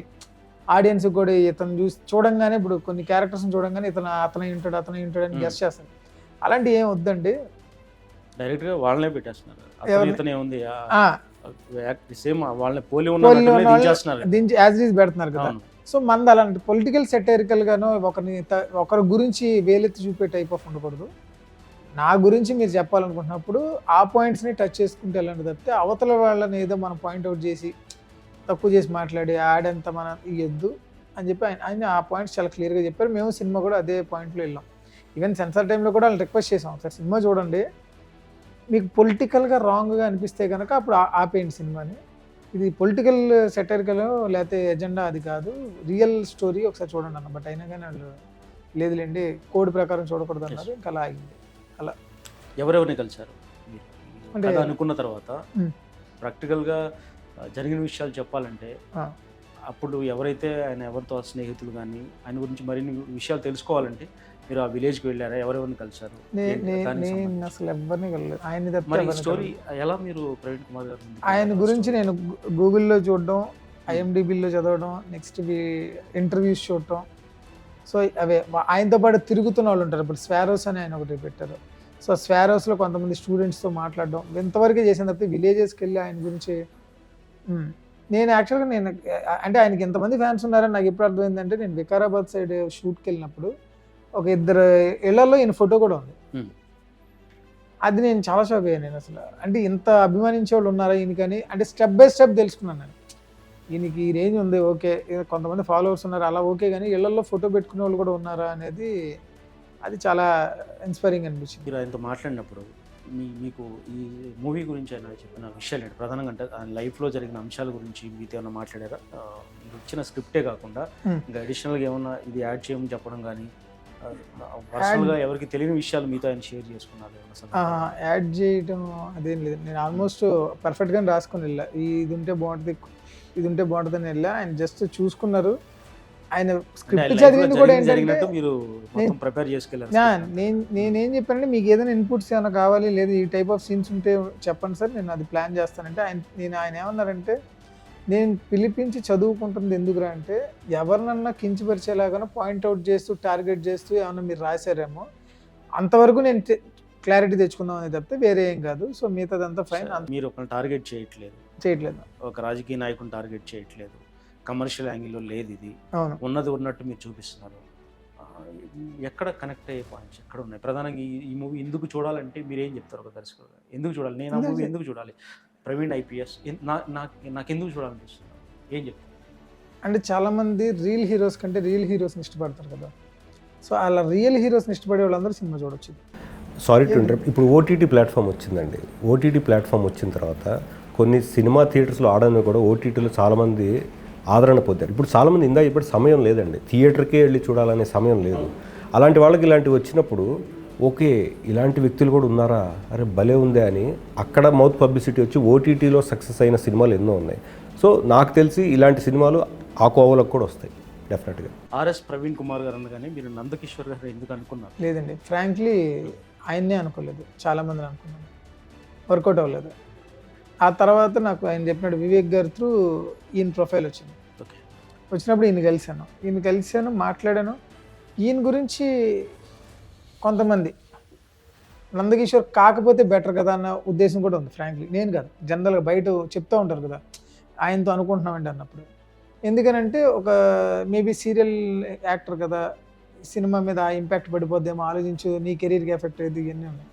ఆడియన్స్ కూడా ఇతను చూసి చూడంగానే ఇప్పుడు కొన్ని క్యారెక్టర్స్ని చూడంగానే ఇతను అతను ఉంటాడు అతను ఉంటాడు అని. గెస్ట్ చేస్తాడు అలాంటి ఏం వద్దండి? డైరెక్ట్గా వాళ్ళనే పెట్టేస్తున్నారు? ఇతనే ఉంది ఆ, సేమ్ వాళ్ళని పోలి ఉన్న దించి యాజ్ ఈజ్ పెడుతున్నారు కదా. సో మంది అలాంటి పొలిటికల్ సెటైరికల్ గానో ఒకరిని ఒకరి గురించి వేలెత్తి చూపే టైప్ ఆఫ్ ఉండకూడదు. నా గురించి మీరు చెప్పాలనుకుంటున్నప్పుడు ఆ పాయింట్స్ని టచ్ చేసుకుంటే వెళ్ళండి తప్పితే అవతల వాళ్ళని ఏదో మనం పాయింట్అవుట్ చేసి తక్కువ చేసి మాట్లాడి ఆడంత మన ఇవ్వద్దు అని చెప్పి ఆయన ఆయన ఆ పాయింట్స్ చాలా క్లియర్గా చెప్పారు. మేము సినిమా కూడా అదే పాయింట్లో వెళ్ళాం. ఈవెన్ సెన్సార్ టైంలో కూడా వాళ్ళు రిక్వెస్ట్ చేసాం. ఒకసారి సినిమా చూడండి. మీకు పొలిటికల్గా రాంగ్గా అనిపిస్తే కనుక అప్పుడు ఆపేయండి సినిమాని. ఇది పొలిటికల్ సెటరికల్ లేకపోతే ఎజెండా అది కాదు. రియల్ స్టోరీ ఒకసారి చూడండి అన్న బట్ అయినా కానీ వాళ్ళు లేదులేండి కోడ్ ప్రకారం చూడకూడదు అన్నారు. ఇంకా అలా అయింది ఎవరెవరిని కలిశారు అంటే- అనుకున్న తర్వాత. ప్రాక్టికల్గా ఆ, జరిగిన విషయాలు చెప్పాలంటే. అప్పుడు ఎవరైతే ఆయన ఎవరితో స్నేహితులు కానీ ఆయన గురించి మరిన్ని విషయాలు తెలుసుకోవాలంటే మీరు ఆ village కి వెళ్ళారా ఎవరెవరిని కలిశారు నేను? అసలు ఎవరిని ఆయన మరి స్టోరీ. ఎలా మీరు ప్రవీణ్ కుమార్ గారు ఆయన? గురించి? నేను గూగుల్లో చూడడం ఐఎండిబిలో చదవడం నెక్స్ట్ ఇంటర్వ్యూస్ చూడటం సో అవే ఆయనతో పాటు తిరుగుతున్న వాళ్ళు ఉంటారు. ఇప్పుడు స్వారోస్ అని ఆయన ఒకటి పెట్టారు. సో స్వారోస్లో కొంతమంది స్టూడెంట్స్తో మాట్లాడడం ఇంతవరకే చేసిన తప్పితే విలేజెస్కి వెళ్ళి ఆయన గురించి నేను యాక్చువల్గా నేను అంటే ఆయనకి ఎంతమంది ఫ్యాన్స్ ఉన్నారని నాకు ఎప్పుడు అర్థమైందంటే నేను వికారాబాద్ సైడ్ షూట్కి వెళ్ళినప్పుడు ఒక ఇద్దరు ఇళ్ళలో ఈయన ఫోటో కూడా ఉంది. అది నేను చాలా షాక్ అయ్యాను నేను అసలు. అంటే ఇంత అభిమానించే వాళ్ళు ఉన్నారా ఈయనకని అంటే స్టెప్ బై స్టెప్ తెలుసుకున్నాను నేను. ఈయనకి ఈ రేంజ్ ఉంది ఓకే. కొంతమంది ఫాలోవర్స్ ఉన్నారు అలా ఓకే కానీ ఇళ్ళలో ఫోటో పెట్టుకునే వాళ్ళు కూడా ఉన్నారా అనేది అది చాలా ఇన్స్పైరింగ్ అనిపించింది. మీరు ఆయనతో మాట్లాడినప్పుడు మీ మీకు ఈ మూవీ గురించి ఆయన చెప్పిన విషయాలు ఏంటి? ప్రధానంగా అంటే ఆయన లైఫ్లో జరిగిన అంశాల గురించి మీతో ఏమైనా మాట్లాడారా? మీరు ఇచ్చిన స్క్రిప్టే కాకుండా. ఇంకా అడిషనల్గా ఏమన్నా ఇది యాడ్ చేయమని చెప్పడం కానీ పర్సనల్గా ఎవరికి తెలియని విషయాలు మీతో ఆయన షేర్ చేసుకున్నారు? యాడ్ చేయడం అదేం లేదు. నేను ఆల్మోస్ట్ పర్ఫెక్ట్గానే రాసుకొని వెళ్ళా ఇది ఉంటే బాగుంటుంది. ఇది ఉంటే బాగుంటుందని వెళ్ళా. ఆయన జస్ట్ చూసుకున్నారు. ఆయన స్క్రిప్ట్ చదివింది కూడా ఏంటంటే నేను- నేను చెప్పానంటే మీకు ఏదైనా ఇన్పుట్స్ ఏమైనా కావాలి లేదా ఈ టైప్ ఆఫ్ సీన్స్ ఉంటే చెప్పండి సార్ నేను అది ప్లాన్ చేస్తానంటే ఆయన నేను ఆయన ఏమన్నారంటే నేను పిలిపించి చదువుకుంటుంది ఎందుకురా అంటే ఎవరినన్నా కించపరిచేలాగా పాయింట్అవుట్ చేస్తూ టార్గెట్ చేస్తూ ఏమన్నా మీరు రాశారేమో అంతవరకు నేను క్లారిటీ తెచ్చుకుందాం అని తప్పితే వేరే ఏం కాదు. సో మిగతాదంతా ఫైన్ మీరు టార్గెట్ చేయట్లేదు. చేయట్లేదు. ఒక రాజకీయ నాయకుని టార్గెట్ చేయట్లేదు. కమర్షియల్ యాంగిల్లో లేదు ఇది. ఉన్నది ఉన్నట్టు మీరు చూపిస్తున్నారు. ఎక్కడ కనెక్ట్ అయ్యే పాయింట్స్ ఎక్కడ ఉన్నాయి? ప్రధానంగా ఈ ఈ మూవీ ఎందుకు చూడాలంటే మీరు ఏం చెప్తారు ఒక దర్శకుడు? ఎందుకు చూడాలి? నేను ఆ ఎందుకు మూవీ ఎందుకు చూడాలి? ప్రవీణ్ ఐపీఎస్ నాకు ఎందుకు చూడాలనిపిస్తుంది? ఏం చెప్తారు? అంటే చాలామంది రియల్ హీరోస్ కంటే రియల్ హీరోస్ని ఇష్టపడతారు కదా. సో అలా రియల్ హీరోస్ని ఇష్టపడే వాళ్ళందరూ సినిమా చూడొచ్చు. సారీ టు ఇంటర్ ఇప్పుడు ఓటీటీ ప్లాట్ఫామ్ వచ్చిందండి. ఓటీటీ ప్లాట్ఫామ్ వచ్చిన తర్వాత కొన్ని సినిమా థియేటర్స్లో ఆడని కూడా ఓటీటీలో చాలామంది ఆదరణ పొందారు. ఇప్పుడు చాలామంది ఇందా ఇప్పుడు సమయం లేదండి. థియేటర్కే వెళ్ళి చూడాలనే సమయం లేదు. అలాంటి వాళ్ళకి ఇలాంటివి వచ్చినప్పుడు ఓకే ఇలాంటి వ్యక్తులు కూడా ఉన్నారా? అరే భలే ఉందే అని అక్కడ మౌత్ పబ్లిసిటీ వచ్చి ఓటీటీలో సక్సెస్ అయిన సినిమాలు ఎన్నో ఉన్నాయి. సో నాకు తెలిసి ఇలాంటి సినిమాలు ఆ కోవలకు కూడా వస్తాయి డెఫినెట్గా. ఆర్ఎస్ ప్రవీణ్ కుమార్ గారు అనగానే మీరు నందకిషోర్ గారు ఎందుకు అనుకున్నారు? లేదండి. ఫ్రాంక్లీ ఆయన్నే అనుకోలేదు. చాలామందిని అనుకున్నాను. వర్కౌట్ అవ్వలేదు. ఆ తర్వాత నాకు ఆయన చెప్పినట్టు వివేక్ గారి త్రూ ఈయన ప్రొఫైల్ వచ్చింది. ఓకే. వచ్చినప్పుడు ఈయన కలిశాను. ఈయన కలిశాను మాట్లాడాను. ఈయన గురించి కొంతమంది నందకిషోర్ కాకపోతే బెటర్ కదా అన్న ఉద్దేశం కూడా ఉంది ఫ్రాంక్లీ. నేను కాదు జనరల్గా బయట చెప్తూ ఉంటారు కదా ఆయనతో అనుకుంటున్నామండి అన్నప్పుడు. ఎందుకనంటే ఒక మేబీ సీరియల్ యాక్టర్ కదా సినిమా మీద ఆ ఇంపాక్ట్ పడిపోద్దేమో ఆలోచించు నీ కెరీర్కి ఎఫెక్ట్ అయ్యేది ఇవన్నీ ఉన్నాయి.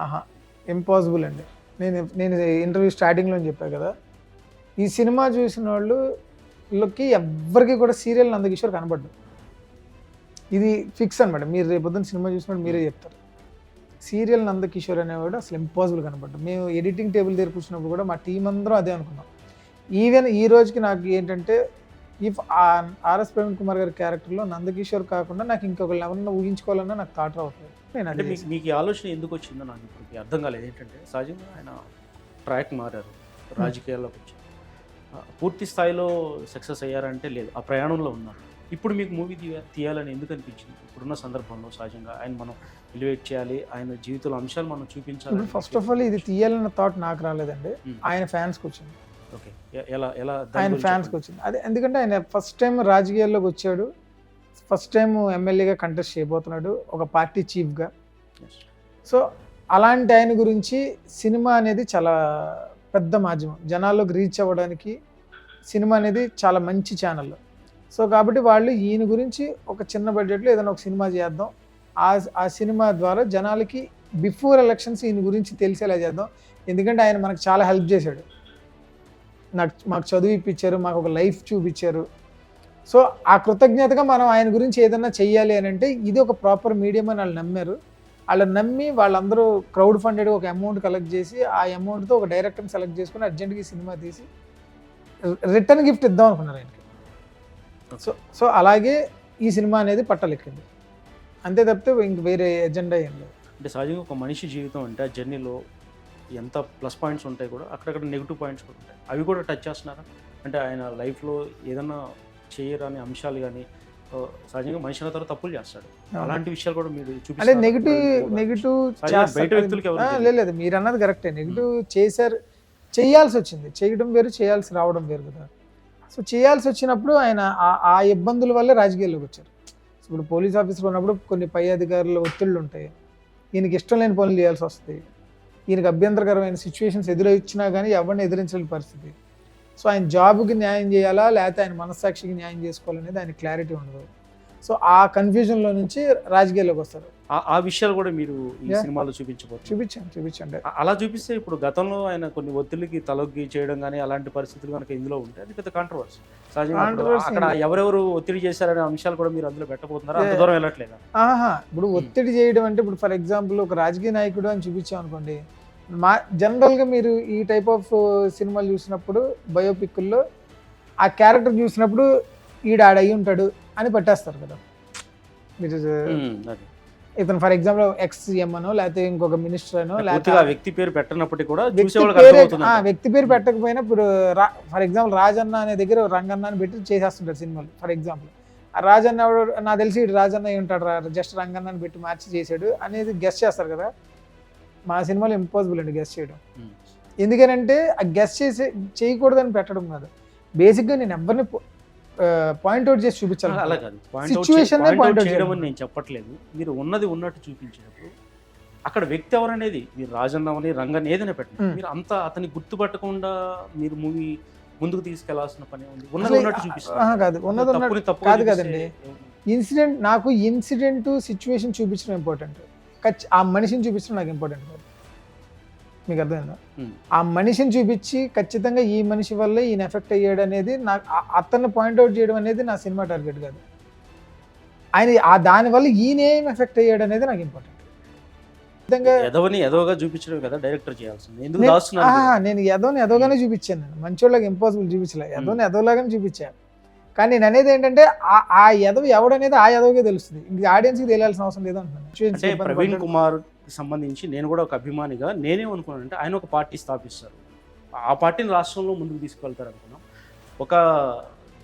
ఆహా ఇంపాసిబుల్ అండి. నేను నేను ఇంటర్వ్యూ స్టార్టింగ్లో చెప్పాను కదా. ఈ సినిమా చూసిన వాళ్ళు వీళ్ళకి ఎవ్వరికి కూడా సీరియల్ నందకిషోర్ కనబడ్డు ఇది ఫిక్స్ అనమాట మీరు రేపొద్దున సినిమా చూసినప్పుడు మీరే చెప్తారు. సీరియల్ నందకిషోర్ అనేవాడు అసలు ఇంపాసిబుల్ కనబడ్డు మేము ఎడిటింగ్ టేబుల్ దగ్గర కూర్చున్నప్పుడు కూడా మా టీం అందరం అదే అనుకున్నాం. ఈవెన్ ఈ రోజుకి నాకు ఏంటంటే ఇఫ్ ఆర్ఎస్ ప్రవీణ్ కుమార్ గారి క్యారెక్టర్లో నందకిషోర్ కాకుండా నాకు ఇంకొకళ్ళు ఎవరన్నా ఊహించుకోవాలన్నా నాకు థాట్ రావట్లేదు. నేను అంటే మీకు మీకు ఈ ఆలోచన ఎందుకు వచ్చిందో నాకు ఇప్పటికి అర్థం కాలేదు. ఏంటంటే సహజంగా ఆయన ట్రాక్ మారారు రాజకీయాల్లోకి వచ్చారు ఆ, పూర్తి స్థాయిలో సక్సెస్ అయ్యారంటే లేదు ఆ ప్రయాణంలో ఉన్నారు. ఇప్పుడు మీకు మూవీ తీయ తీయాలని ఎందుకు అనిపించింది? ఇప్పుడున్న సందర్భంలో సహజంగా ఆయన మనం ఎలివేట్ చేయాలి ఆయన జీవితంలో అంశాలు మనం చూపించాలి. ఇప్పుడు ఫస్ట్ ఆఫ్ ఆల్ ఇది తీయాలన్న థాట్ నాకు రాలేదండి. ఆయన ఫ్యాన్స్కి వచ్చింది. ఆయన ఫ్యాన్స్కి వచ్చింది అదే ఎందుకంటే ఆయన ఫస్ట్ టైం రాజకీయాల్లోకి వచ్చాడు. ఫస్ట్ టైం ఎమ్మెల్యేగా కంటెస్ట్ చేయబోతున్నాడు. ఒక పార్టీ చీఫ్గా. సో అలాంటి ఆయన గురించి సినిమా అనేది చాలా పెద్ద మాధ్యమం. జనాల్లోకి రీచ్ అవ్వడానికి సినిమా అనేది చాలా మంచి ఛానల్. సో కాబట్టి వాళ్ళు ఈయన గురించి ఒక చిన్న బడ్జెట్లో ఏదైనా ఒక సినిమా చేద్దాం. ఆ ఆ సినిమా ద్వారా జనాలకి బిఫోర్ ఎలక్షన్స్ ఈయన గురించి తెలిసేలా చేద్దాం. ఎందుకంటే ఆయన మనకు చాలా హెల్ప్ చేశాడు. నాకు మాకు చదువు ఇప్పించారు మాకు ఒక లైఫ్ చూపించారు సో ఆ కృతజ్ఞతగా మనం ఆయన గురించి ఏదైనా చెయ్యాలి అని అంటే ఇది ఒక ప్రాపర్ మీడియం అని వాళ్ళు నమ్మారు. వాళ్ళు నమ్మి వాళ్ళందరూ క్రౌడ్ ఫండెడ్ ఒక అమౌంట్ కలెక్ట్ చేసి ఆ అమౌంట్తో ఒక డైరెక్టర్ని సెలెక్ట్ చేసుకుని అర్జెంట్గా సినిమా తీసి రిటర్న్ గిఫ్ట్ ఇద్దాం అనుకున్నారు ఆయనకి. సో సో అలాగే ఈ సినిమా అనేది పట్టలెక్కింది. అంతే తప్పితే ఇంక వేరే ఎజెండా ఏం లేదు. అంటే సహజంగా ఒక మనిషి జీవితం అంటే ఆ జర్నీలో ఎంత ప్లస్ పాయింట్స్ ఉంటాయి కూడా అక్కడక్కడ నెగిటివ్ పాయింట్స్ కూడా ఉంటాయి. అవి కూడా టచ్ చేస్తున్నారా? అంటే ఆయన లైఫ్లో ఏదన్నా చేయరాని అంశాలు కానీ సహజంగా మనిషి అన్న తర్వాత తప్పులు చేస్తాడు. అలాంటి విషయాలు కూడా మీరు అంటే చూపిస్తారా? నెగిటివ్ నెగిటివ్ బయట వ్యక్తులకి ఎవరు. లేదు మీరు అన్నది కరెక్టే. నెగిటివ్ చేశారు చేయాల్సి వచ్చింది. చేయడం వేరు చేయాల్సి రావడం వేరు కదా. సో చేయాల్సి వచ్చినప్పుడు ఆయన ఆ- ఆ ఇబ్బందుల వల్లే రాజకీయాల్లోకి వచ్చారు. ఇప్పుడు పోలీస్ ఆఫీసర్ ఉన్నప్పుడు కొన్ని పై అధికారుల ఒత్తిళ్ళు ఉంటాయి. ఈయనకి ఇష్టం లేని పనులు చేయాల్సి వస్తాయి. ఈయనకి అభ్యంతరకరమైన సిచ్యువేషన్స్ ఎదురొచ్చినా కానీ ఎవరిని ఎదిరించలేని పరిస్థితి. సో ఆయన జాబ్కి న్యాయం చేయాలా? లేకపోతే ఆయన మనస్సాక్షికి న్యాయం చేసుకోవాలనేది ఆయన క్లారిటీ ఉండదు. సో ఆ కన్ఫ్యూజన్లో నుంచి రాజకీయాల్లోకి వస్తారు. ఆ- ఆ విషయాలు కూడా మీరు ఈ. సినిమాలో చూపించబోతున్నారు. చూపించాను చూపించండి అలా చూపిస్తే ఇప్పుడు గతంలో ఆయన కొన్ని ఒత్తిడికి తలొగ్గి చేయడం కానీ అలాంటి పరిస్థితులు కనుక ఇందులో ఉంటే అది పెద్ద కాంట్రవర్సీ సహజంగా అక్కడ ఎవరెవరు ఒత్తిడి చేశారనే అంశాలు కూడా మీరు అందులో పెట్టబోతున్నారు? అంత. దూరం వెళ్ళట్లేదా? ఆహా! ఇప్పుడు ఒత్తిడి చేయడం అంటే ఇప్పుడు ఫర్ ఎగ్జాంపుల్ ఒక రాజకీయ నాయకుడు అని చూపించాం అనుకోండి మా జనరల్గా మీరు ఈ టైప్ ఆఫ్ సినిమాలు చూసినప్పుడు బయోపిక్ల్లో ఆ క్యారెక్టర్ చూసినప్పుడు ఈడ ఆడ అయి ఉంటాడు అని పెట్టేస్తారు కదా. మీరు అది. ఇతను ఫర్ ఎగ్జాంపుల్ ఎక్స్ సీఎం అనో లేకపోతే ఇంకొక మినిస్టర్ అనో లేకపోతే వ్యక్తి పేరు పెట్టనప్పటికీ కూడా వ్యక్తి పేరే పెట్టకపోయినా ఇప్పుడు ఫర్ ఎగ్జాంపుల్ రాజన్న అనే దగ్గర రంగన్న అని పెట్టి చేసేస్తుంటారు సినిమాలు ఫర్ ఎగ్జాంపుల్ రాజన్న నాకు తెలిసి రాజన్న ఉంటాడు రా జస్ట్ రంగన్న అని పెట్టి మ్యాచ్ చేసాడు అనేది గెస్ట్ చేస్తారు కదా. మా సినిమాలో ఇంపాసిబుల్ అండి గెస్ట్ చేయడం. ఎందుకనంటే ఆ గెస్ట్ చేసే చేయకూడదని పెట్టడం కాదు. బేసిక్గా నేను ఎవరిని పాయింట్అవుట్ చేసి చూపించాలి. అలా కాదు. పాయింట్ Situation నే point out చేయడం. అని నేను చెప్పట్లేదు. మీరు ఉన్నది ఉన్నట్టు చూపించినప్పుడు అక్కడ వ్యక్తి ఎవరనేది మీరు రాజన్నవని రంగని ఏదైనా పెట్టండి. మీరు అంతా అతన్ని గుర్తుపట్టకుండా మీరు మూవీ ముందుకు తీసుకెళ్ళాల్సిన పని ఉంది ఉన్నది ఉన్నట్టు చూపిస్తారు. కాదు. ఉన్నది ఉన్నట్టు కాదు కదండి. ఇన్సిడెంట్ నాకు ఇన్సిడెంట్ సిచ్యువేషన్ చూపించడం ఇంపార్టెంట్ ఖచ్చి ఆ మనిషిని చూపించడం నాకు ఇంపార్టెంట్ కాదు. మీకు అర్థమైందా? Hmm. ఆ మనిషిని చూపించి ఖచ్చితంగా ఈ మనిషి వల్లే ఈయన ఎఫెక్ట్ అయ్యాడు అనేది నాకు ఆ- అతన్ని పాయింట్అవుట్ చేయడం అనేది నా సినిమా టార్గెట్ కాదు. ఆయన ఆ దానివల్ల ఈయన ఏం ఎఫెక్ట్ అయ్యాడు అనేది నాకు ఇంపార్టెంట్ విధంగా ఎదవని ఎదవగా చూపించడం కదా డైరెక్టర్ చేయాల్సింది. ఎందుకు నేను- ఎదోని ఎదోగానే చూపించాను మంచోళ్ళకి ఇంపాసిబుల్ చూపించలే. ఎదోని ఎదోలాగానే చూపించాను కానీ నేను అనేది ఏంటంటే ఆ- ఆ ఎదవ ఎవడనేది ఆ ఎదవకే తెలుస్తుంది. ఇంక ఆడియన్స్కి తెలియాల్సిన అవసరం లేదు అంటున్నాను. ప్రవీణ్. కుమార్ సంబంధించి నేను కూడా ఒక అభిమానిగా నేనేమనుకున్నానంటే ఆయన ఒక పార్టీ స్థాపిస్తారు. ఆ పార్టీని రాష్ట్రంలో ముందుకు తీసుకెళ్తారు అనుకున్నాం. ఒక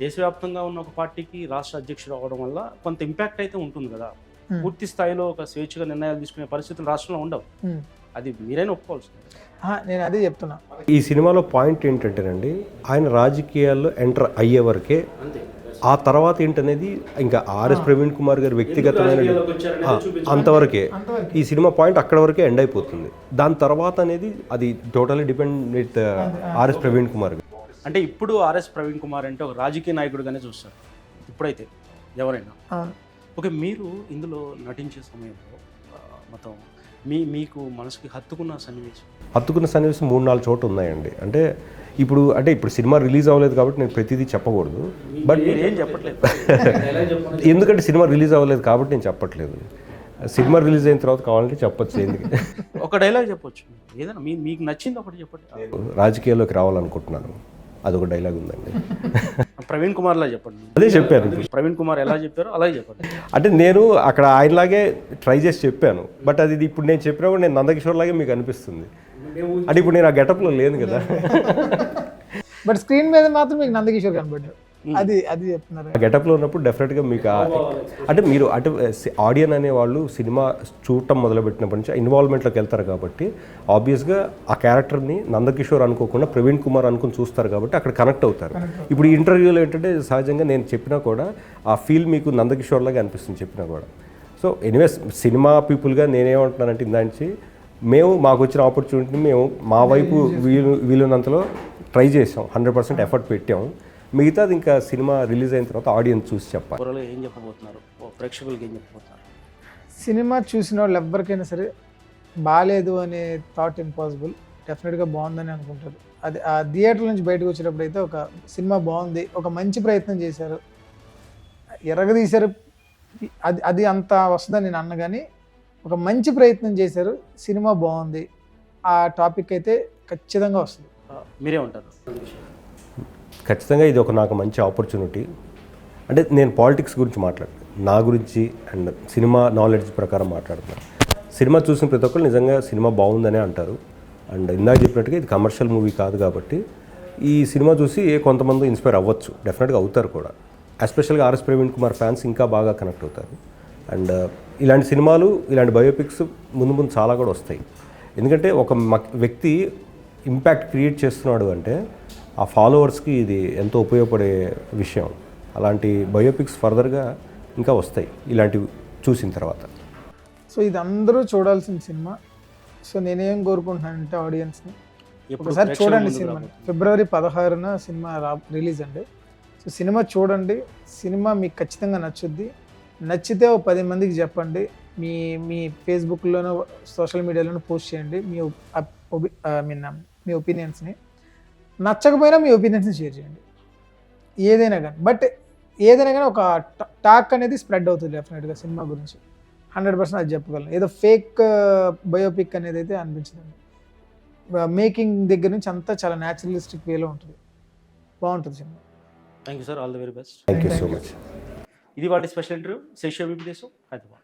దేశవ్యాప్తంగా ఉన్న ఒక పార్టీకి రాష్ట్ర అధ్యక్షుడు అవ్వడం వల్ల కొంత ఇంపాక్ట్ అయితే ఉంటుంది కదా. Hmm. పూర్తి స్థాయిలో ఒక స్వేచ్ఛగా నిర్ణయాలు తీసుకునే పరిస్థితులు రాష్ట్రంలో ఉండవు. Hmm. అది మీరైనా ఒప్పుకోవాల్సింది. నేను అదే చెప్తున్నా. ఈ సినిమాలో పాయింట్ ఏంటంటేనండి ఆయన రాజకీయాల్లో ఎంటర్ అయ్యే వరకే ఆ తర్వాత ఏంటనేది ఇంకా ఆర్ఎస్ ప్రవీణ్ కుమార్ గారి వ్యక్తిగతమైన అంతవరకే. ఈ సినిమా పాయింట్ అక్కడ వరకే ఎండ్ అయిపోతుంది. దాని తర్వాత అనేది అది totally depend with RS Praveen Kumar గారు. అంటే ఇప్పుడు ఆర్ఎస్ ప్రవీణ్ కుమార్ అంటే ఒక రాజకీయ నాయకుడిగానే చూస్తారు. ఇప్పుడైతే ఎవరైనా. ఓకే మీరు ఇందులో నటించే సమయంలో మొత్తం మీ మీకు మనసుకి హత్తుకున్న సన్నివేశం హత్తుకున్న సన్నివేశం మూడు నాలుగు చోట్ల ఉన్నాయండి. అంటే ఇప్పుడు అంటే ఇప్పుడు సినిమా రిలీజ్ అవ్వలేదు కాబట్టి నేను ప్రతిదీ చెప్పకూడదు. బట్ ఏం చెప్పట్లేదు. [LAUGHS] ఎందుకంటే సినిమా రిలీజ్ అవ్వలేదు కాబట్టి నేను చెప్పట్లేదు. సినిమా రిలీజ్ అయిన తర్వాత కావాలంటే చెప్పొచ్చు ఎందుకు? [LAUGHS] ఒక డైలాగ్ చెప్పొచ్చు. ఏదైనా మీకు నచ్చింది ఒకటి చెప్పండి. రాజకీయాల్లోకి రావాలనుకుంటున్నాను. అదొక డైలాగ్ ఉందండి. [LAUGHS] ప్రవీణ్ కుమార్ లా చెప్పండి. అదే చెప్పాను. ప్రవీణ్ కుమార్ ఎలా చెప్పారో అలాగే చెప్పండి. అంటే నేను అక్కడ ఆయనలాగే ట్రై చేసి చెప్పాను. బట్ అది ఇప్పుడు నేను చెప్పినప్పుడు నేను నందకిషోర్ లాగే మీకు అనిపిస్తుంది. అంటే ఇప్పుడు నేను ఆ గెటప్లో లేను కదా. బట్ స్క్రీన్ మీద మాత్రం మీకు నందకిషోర్ కనబడ్డాడు. అది అది చెప్తున్నారు. ఆ గెటప్లో ఉన్నప్పుడు డెఫినెట్గా మీకు అంటే మీరు అంటే ఆడియన్ అనే వాళ్ళు సినిమా చూడటం మొదలుపెట్టినప్పటి నుంచి ఇన్వాల్వ్మెంట్లోకి వెళ్తారు కాబట్టి ఆబ్వియస్గా ఆ క్యారెక్టర్ని నందకిషోర్ అనుకోకుండా ప్రవీణ్ కుమార్ అనుకుని చూస్తారు కాబట్టి అక్కడ కనెక్ట్ అవుతారు. ఇప్పుడు ఈ ఇంటర్వ్యూలో ఏంటంటే సహజంగా నేను చెప్పినా కూడా ఆ ఫీల్ మీకు నందకిషోర్ లాగా అనిపిస్తుంది చెప్పినా కూడా. సో ఎనీవేస్ సినిమా పీపుల్గా నేనేమంటున్నానంటే ఇందాంచి మేము మాకు వచ్చిన ఆపర్చునిటీని మేము మా వైపు వీలు వీలున్నంతలో ట్రై చేసాం. హండ్రెడ్ పర్సెంట్ ఎఫర్ట్ పెట్టాం. మిగతాది ఇంకా సినిమా రిలీజ్ అయిన తర్వాత ఆడియన్స్ చూసి చెప్పాలి. ఓవరాల్గా ఏం చెప్పబోతున్నారు? ఓ ప్రేక్షకులకి ఏం చెప్పబోతున్నారు? సినిమా చూసిన వాళ్ళు ఎవరికైనా సరే బాగాలేదు అనే థాట్ ఇంపాసిబుల్ డెఫినెట్గా బాగుందని అనుకుంటారు. అది ఆ థియేటర్ నుంచి బయటకు వచ్చేటప్పుడు అయితే ఒక సినిమా బాగుంది ఒక మంచి ప్రయత్నం చేశారు. ఎరగదీశారు. అది అది అంత వస్తుందని నేను అన్న కానీ ఒక మంచి ప్రయత్నం చేశారు. సినిమా బాగుంది. ఆ టాపిక్ అయితే ఖచ్చితంగా వస్తుంది. మీరే ఉంటారు. ఖచ్చితంగా ఇది ఒక నాకు మంచి ఆపర్చునిటీ. అంటే నేను పాలిటిక్స్ గురించి మాట్లాడను. నా గురించి అండ్ సినిమా నాలెడ్జ్ ప్రకారం మాట్లాడుతున్నాను సినిమా చూసిన ప్రతి ఒక్కరు నిజంగా సినిమా బాగుందనే అంటారు. అండ్ ఇందాక చెప్పినట్టుగా ఇది కమర్షియల్ మూవీ కాదు కాబట్టి ఈ సినిమా చూసి ఏ కొంతమంది ఇన్స్పైర్ అవ్వచ్చు. డెఫినెట్గా అవుతారు కూడా. ఎస్పెషల్గా ఆర్ఎస్ ప్రవీణ్ కుమార్ ఫ్యాన్స్ ఇంకా బాగా కనెక్ట్ అవుతారు. అండ్ ఇలాంటి సినిమాలు ఇలాంటి బయోపిక్స్ ముందు ముందు చాలా కూడా వస్తాయి. ఎందుకంటే ఒక వ్యక్తి ఇంపాక్ట్ క్రియేట్ చేస్తున్నాడు అంటే ఆ ఫాలోవర్స్కి ఇది ఎంతో ఉపయోగపడే విషయం. అలాంటి బయోపిక్స్ ఫర్దర్గా ఇంకా వస్తాయి ఇలాంటివి చూసిన తర్వాత. సో ఇది అందరూ చూడాల్సిన సినిమా. సో నేనేం కోరుకుంటున్నానంటే ఆడియన్స్ని ఎప్పుడు ఒకసారి చూడండి ముందుకు సినిమా. రాబోతుంది? ఫిబ్రవరి పదహారున సినిమా రా రిలీజ్ అండి. సో సినిమా చూడండి. సినిమా మీకు ఖచ్చితంగా నచ్చుద్ది. నచ్చితే ఓ పది మందికి చెప్పండి. మీ మీ ఫేస్బుక్లోనో సోషల్ మీడియాలోనో పోస్ట్ చేయండి. మీ మీన్ మీ ఒపీనియన్స్ని నచ్చకపోయినా మీ ఒపీనియన్స్ని షేర్ చేయండి. ఏదైనా కానీ. బట్ ఏదైనా కానీ ఒక టాక్ అనేది స్ప్రెడ్ అవుతుంది డెఫినెట్గా సినిమా గురించి. హండ్రెడ్ పర్సెంట్ అది చెప్పగలను. ఏదో ఫేక్ బయోపిక్ అనేది అయితే అనిపించదండి. మేకింగ్ దగ్గర నుంచి అంతా చాలా న్యాచురలిస్టిక్ వేలో ఉంటుంది. బాగుంటుంది cinema. Thank you sir all the very best thank you so much ఇది వాటి స్పెషల్ ఇంటర్వ్యూ. శేష విపి దేశం హైదరాబాద్.